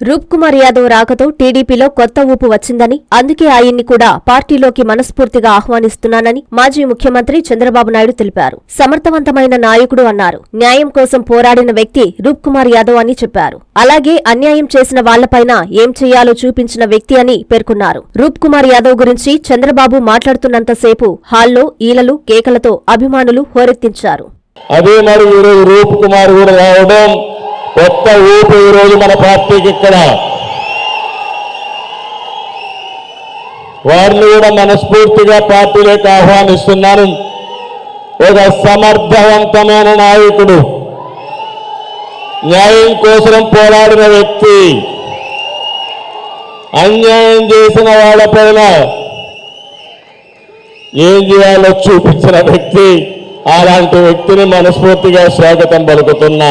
రూప్ కుమార్ యాదవ్ రాకతో టీడీపీలో కొత్త ఊపు వచ్చిందని అందుకే ఆయన్ని కూడా పార్టీలోకి మనస్ఫూర్తిగా ఆహ్వానిస్తున్నానని మాజీ ముఖ్యమంత్రి చంద్రబాబు నాయుడు తెలిపారు. సమర్థవంతమైన నాయకుడు అన్నారు. న్యాయం కోసం పోరాడిన వ్యక్తి రూప్ కుమార్ యాదవ్ అని చెప్పారు. అలాగే అన్యాయం చేసిన వాళ్ళపైన ఏం చేయాలో చూపించిన వ్యక్తి అని పేర్కొన్నారు. రూప్ కుమార్ యాదవ్ గురించి చంద్రబాబు మాట్లాడుతున్నంతసేపు హాల్లో ఈలలు కేకలతో అభిమానులు హోరెత్తించారు. అదే మరి రూప్ కుమార్ కూడా రావడం కొత్త ఊపు ఈరోజు మన పార్టీకి ఇక్కడ. వారిని కూడా మనస్ఫూర్తిగా పార్టీలోకి ఆహ్వానిస్తున్నాను. ఒక సమర్థవంతమైన నాయకుడు న్యాయం కోసం పోరాడిన వ్యక్తి అన్యాయం చేసిన వాళ్ళపైన ఏం చేయాలో చూపించిన వ్యక్తి అలాంటి వ్యక్తిని మనస్ఫూర్తిగా స్వాగతం పలుకుతున్నా.